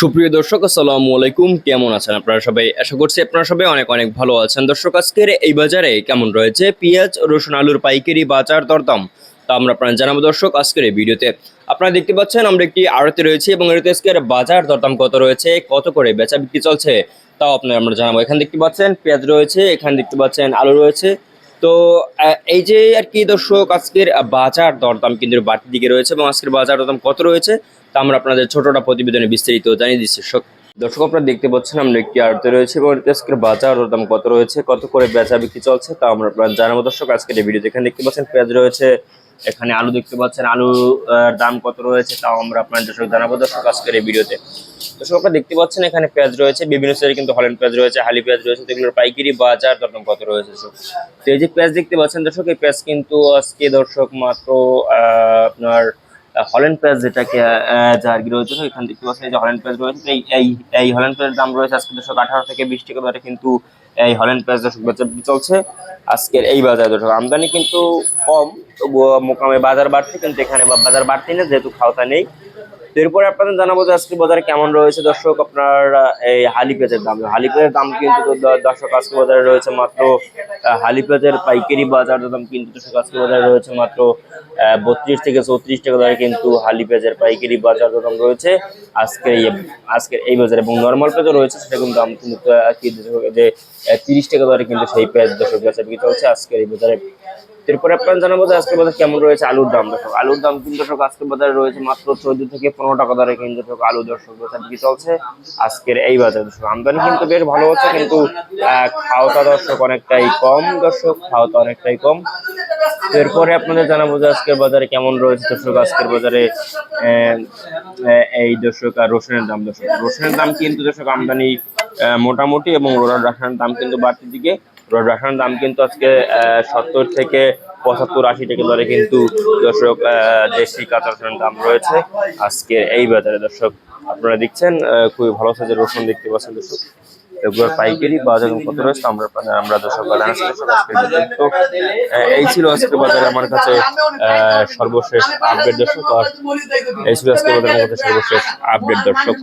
সুপ্রিয় দর্শক, আসসালামু আলাইকুম। কেমন আছেন আপনারা সবাই? আশা করছি আপনারা সবাই অনেক অনেক ভালো আছেন। দর্শক, আজকের এই বাজারে কেমন রয়েছে? পেঁয়াজ, রসুন, আলুর পাইকারি বাজার দরদাম। তা আমরা আপনারা জানাব দর্শক, আজকের এই ভিডিওতে। আপনারা দেখতে পাচ্ছেন, আমরা একটি আড়তে রয়েছি এবং এতে আজকের বাজার দরদাম কত রয়েছে? কত করে বেচা বিক্রি চলছে? তাও আপনারা আমরা জানাব। এখানে দেখতে পাচ্ছেন, পেঁয়াজ রয়েছে, এখানে দেখতে পাচ্ছেন, আলু রয়েছে। তো এই যে আর কি দর্শক, আজকের বাজার দরদাম কিন্তু বাড়তির দিকে রয়েছে এবং আজকের বাজার দরদাম কত রয়েছে? তা আমরা আপনাদের ছোটটা প্রতিবেদনে বিস্তারিত জানিয়ে দিচ্ছি। দর্শক, আপনারা দেখতে পাচ্ছেন আমরা একটি আড়তে রয়েছে এবং আজকের বাজার দরদাম কত রয়েছে, কত করে বেচা বিক্রি চলছে তা আমরা আপনারা জানাব। দর্শক, আজকের এই ভিডিওতে এখানে দেখতে পাচ্ছেন পেঁয়াজ রয়েছে, এখানে আলু দেখতে পাচ্ছেন, আলু দাম কত রয়েছে তাও আমরা আপনাদের দর্শক জানাব। দর্শক, আজকের এই ভিডিওতে দর্শক, আপনারা দেখতে পাচ্ছেন এখানে পেঁয়াজ রয়েছে, বিভিন্ন সাইজের কিন্তু হলেন পেঁয়াজ রয়েছে, হালি পেঁয়াজ রয়েছে এগুলোর পাইকারি বাজার দরদাম কত রয়েছে তো এই যে পেঁয়াজ দেখতে পাচ্ছেন দর্শক, এই পেঁয়াজ কিন্তু আজকে দর্শক মাত্র আপনার হল্যান্ড পেঁয়াজ যেটাকে যার রয়েছে এখানে দেখতে পাচ্ছেন যে হল্যান্ড পেঁয়াজ রয়েছে এই এই হল্যান্ড পেঁয়াজের দাম রয়েছে আজকে দর্শক আঠারো থেকে বিশ টাকা দরে, কিন্তু এই হল্যান্ড পেঁয়াজ দর্শক বাজার চলছে আজকের এই বাজার দর্শক আমদানি কিন্তু কম, তবুও মোকামে বাজার বাড়ছে, কিন্তু এখানে বাজার বাড়তি না, যেহেতু খাওয়া নেই। তো এরপরে আপনাদের জানাব যে আজকে বাজারে কেমন রয়েছে। দর্শক, আপনার এই হালি পেঁয়াজের দাম। হালি পেঁয়াজের দাম কিন্তু দর্শক, আজকে বাজারে রয়েছে মাত্র হালি পেঁয়াজের পাইকারি বাজার দাম কিন্তু দর্শক, আজকে বাজারে রয়েছে মাত্র বত্রিশ থেকে চৌত্রিশ টাকা দরে কিন্তু হালি পেঁয়াজের পাইকারি বাজার দাম রয়েছে। আজকে আজকের এই বাজারে এবং নর্মাল পেঁয়াজও রয়েছে, সেটা কিন্তু দাম কিন্তু যে তিরিশ টাকা দরে কিন্তু সেই পেঁয়াজ দর্শক বেচা বিক্রি আজকের এই বাজারে এরপরে আপনার জানাব যে আজকে বাজার কেমন রয়েছে আলুর দাম, দর্শক। আলুর দাম কিন্তু, দর্শক, আজকের বাজারে রয়েছে মাত্র চোদ্দ থেকে পনেরো টাকা দরে কিন্তু, দর্শক, আলু, দর্শক বেচা বিক্রি চলছে আজকের এই বাজারে, দর্শক। আমদানি কিন্তু বেশ ভালো হচ্ছে, কিন্তু খাওয়াটা, দর্শক, অনেকটাই কম, দর্শক, খাওয়াটা অনেকটাই কম। এরপরে আপনাদের জানাব যে আজকের বাজারে কেমন রয়েছে, দর্শক, আজকের বাজারে এই, দর্শক, আর রসুনের দাম, দর্শক। রসুনের দাম কিন্তু, দর্শক, আমদানি মোটামুটি এবং রোলার দাম কিন্তু বাড়তির দিকে রাসায়নিক দাম কিন্তু আজকে সত্তর থেকে পঁচাত্তর আশি টাকা দরে কিন্তু দর্শক দেশি কাঁচা রসুনের দাম রয়েছে আজকে এই বাজারে দর্শক, আপনারা দেখছেন খুবই ভালো সাইজের রসুন দেখতে পাচ্ছেন দর্শক এগুলোর পাইকারি বাজার কত রয়েছে, আমরা আমরা দর্শক। তো এই ছিল আজকে বাজারে আমার কাছে সর্বশেষ আপডেট দর্শক, আর এই ছিল আজকে বাজারে আমার কাছে সর্বশেষ আপডেট দর্শক